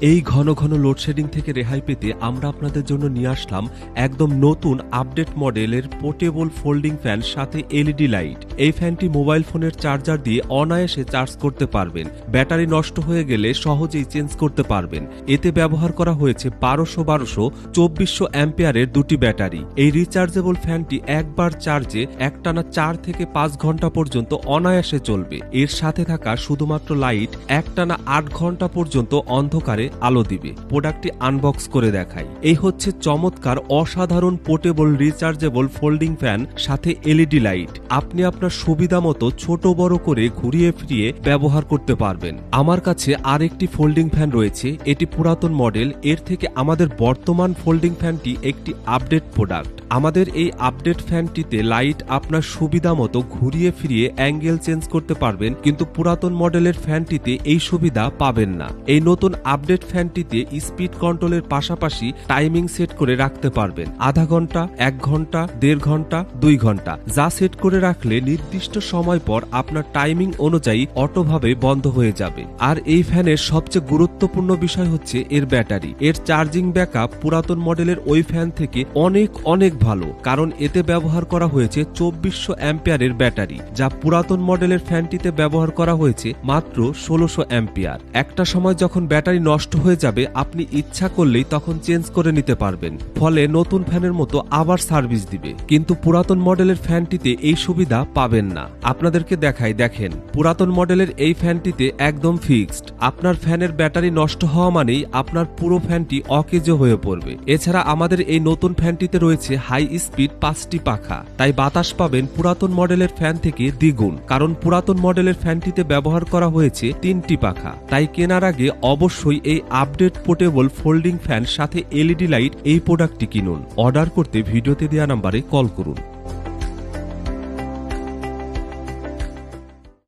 এই ঘন ঘন লোডশেডিং থেকে রেহাই পেতে আমরা আপনাদের জন্য নিয়ে আসলাম একদম নতুন আপডেট মডেলের পোর্টেবল ফোল্ডিং ফ্যান সাথে এলইডি লাইট এই ফ্যানটি মোবাইল ফোনের চার্জার দিয়ে অনায়াসে চার্জ করতে পারবেন। ব্যাটারি নষ্ট হয়ে গেলে সহজেই চেঞ্জ করতে পারবেন। এতে ব্যবহার করা হয়েছে বারোশো বারোশো চব্বিশশো অ্যাম্পিয়ারের দুটি ব্যাটারি। এই রিচার্জেবল ফ্যানটি একবার চার্জে একটানা চার থেকে পাঁচ ঘণ্টা পর্যন্ত অনায়াসে চলবে। এর সাথে থাকা শুধুমাত্র লাইট একটানা আট ঘণ্টা পর্যন্ত অন্ধকারে আলো দিবে। প্রোডাক্টটি আনবক্স করে দেখাই। এই হচ্ছে চমৎকার, অসাধারণ পোর্টেবল রিচার্জেবল ফোল্ডিং ফ্যান সাথে এলইডি লাইট আপনি আপনার সুবিধা মতো ছোট বড় করে ঘুরিয়ে ফিরিয়ে ব্যবহার করতে পারবেন। আমার কাছে আরেকটি ফোল্ডিং ফ্যান রয়েছে। এটি পুরাতন মডেল এর থেকে আমাদের বর্তমান ফোল্ডিং ফ্যানটি একটি আপডেট প্রোডাক্ট আমাদের এই আপডেট ফ্যানটিতে লাইট আপনার সুবিধা মতো ঘুরিয়ে ফিরিয়ে অ্যাঙ্গেল চেঞ্জ করতে পারবেন। কিন্তু পুরাতন মডেলের ফ্যানটিতে এই সুবিধা পাবেন না। এই নতুন আপডেট ফ্যানটিতে স্পিড কন্ট্রোলের পাশাপাশি টাইমিং সেট করে রাখতে পারবেন। আধা ঘণ্টা, এক ঘণ্টা, দেড় ঘণ্টা, দুই ঘণ্টা। যা সেট করে রাখলে নির্দিষ্ট সময় পর আপনার টাইমিং অনুযায়ী অটোভাবে বন্ধ হয়ে যাবে। আর এই ফ্যানের সবচেয়ে গুরুত্বপূর্ণ বিষয় হচ্ছে এর ব্যাটারি। এর চার্জিং ব্যাকআপ পুরাতন মডেলের ওই ফ্যান থেকে অনেক অনেক ভালো। কারণ এতে ব্যবহার করা হয়েছে চব্বিশশো অ্যাম্পিয়ারের ব্যাটারি, যা পুরাতন মডেলের ফ্যানটিতে ব্যবহার করা হয়েছে মাত্র ষোলোশো অ্যাম্পিয়ার। একটা সময় যখন ব্যাটারি নষ্ট হয়ে যাবে, আপনি ইচ্ছা করলেই তখন চেঞ্জ করে নিতে পারবেন। ফলে নতুন ফ্যানের মতো আবার সার্ভিস দিবে। কিন্তু পুরাতন মডেলের ফ্যানটিতে এই সুবিধা পাবেন না। আপনাদেরকে দেখাই, দেখেন, পুরাতন মডেলের এই ফ্যানটিতে একদম ফিক্সড। আপনার ফ্যানের ব্যাটারি নষ্ট হওয়া মানেই আপনার পুরো ফ্যানটি অকেজ হয়ে পড়বে। এছাড়া আমাদের এই নতুন ফ্যানটিতে রয়েছে হাই স্পিড পাঁচটি পাখা। তাই বাতাস পাবেন পুরাতন মডেলের ফ্যান থেকে দ্বিগুণ। কারণ পুরাতন মডেলের ফ্যানটিতে ব্যবহার করা হয়েছে তিনটি পাখা। তাই কেনার আগে অবশ্যই এই আপডেট, পোর্টেবল, ফোল্ডিং ফ্যান, সাথে এলইডি লাইট এই প্রোডাক্টটি কিনুন। অর্ডার করতে ভিডিওতে দেওয়া নম্বরে কল করুন।